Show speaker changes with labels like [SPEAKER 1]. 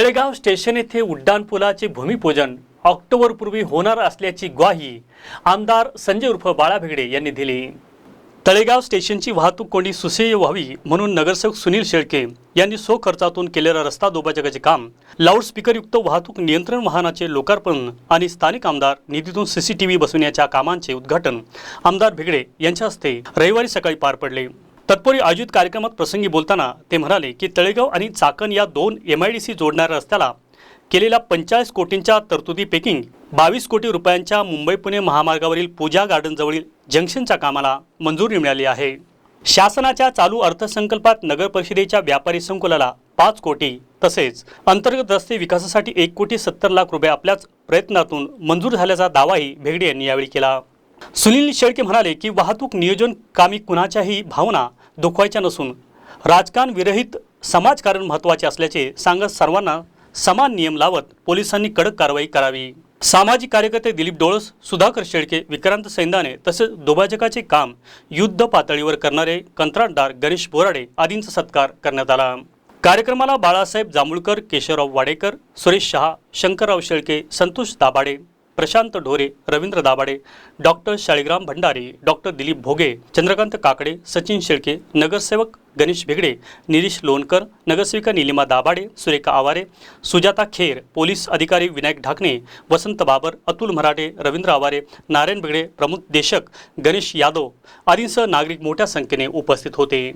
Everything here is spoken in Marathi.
[SPEAKER 1] तळेगाव स्टेशन येथे उड्डाणपुलाचे भूमिपूजन ऑक्टोबरपूर्वी होणार असल्याची ग्वाही आमदार संजय उर्फ बाळा भेगडे यांनी दिली. तळेगाव स्टेशनची वाहतूक कोंडी सुसह्य व्हावी म्हणून नगरसेवक सुनील शेळके यांनी सो खर्चातून केलेलं रस्ता दोबाजगाचे काम लाऊडस्पीकरयुक्त वाहतूक नियंत्रण वाहनाचे लोकार्पण आणि स्थानिक आमदार निधीतून सीसीटीव्ही बसवण्याच्या कामांचे उद्घाटन आमदार भेगडे यांच्या हस्ते रविवारी सकाळी पार पडले. तत्पूर्वी आयोजित कार्यक्रमात प्रसंगी बोलताना ते म्हणाले की तळेगाव आणि चाकण या दोन एम आय डी सी जोडणाऱ्या रस्त्याला केलेल्या पंचेचाळीस कोटींच्या तरतुदीपैकी बावीस कोटी रुपयांच्या मुंबई पुणे महामार्गावरील पूजा गार्डनजवळील जंक्शनच्या कामाला मंजुरी मिळाली आहे. शासनाच्या चालू अर्थसंकल्पात नगर परिषदेच्या व्यापारी संकुलाला पाच कोटी तसेच अंतर्गत रस्ते विकासासाठी एक कोटी सत्तर लाख रुपये आपल्याच प्रयत्नातून मंजूर झाल्याचा दावाही भेगडे यांनी यावेळी केला. सुनील शेळके म्हणाले की वाहतूक नियोजन कामी कुणाच्याही भावना दुखवायच्या नसून राजकारण विरहित समाजकारण महत्त्वाचे असल्याचे सांगत सर्वांना समान नियम लावत पोलिसांनी कडक कारवाई करावी. सामाजिक कार्यकर्ते दिलीप डोळस सुधाकर शेळके विक्रांत सैंदाने तसेच दुभाजकाचे काम युद्ध पातळीवर करणारे कंत्राटदार गणेश बोराडे आदींचा सत्कार करण्यात आला. कार्यक्रमाला बाळासाहेब जांभूळकर केशवराव वाडेकर सुरेश शहा शंकरराव शेळके संतोष दाभाडे प्रशांत ढोरे रवींद्र दाभाडे डॉक्टर शाळीग्राम भंडारी डॉक्टर दिलीप भोगे चंद्रकांत काकडे सचिन शेळके नगरसेवक गणेश भेगडे निरीश लोणकर नगरसेविका निलिमा दाभाडे सुरेखा आवारे सुजाता खेर पोलीस अधिकारी विनायक ढाकणे वसंत बाबर अतुल मराठे रवींद्र आवारे नारायण भेगडे प्रमुख देशक गणेश यादव आदींसह नागरिक मोठ्या संख्येने उपस्थित होते.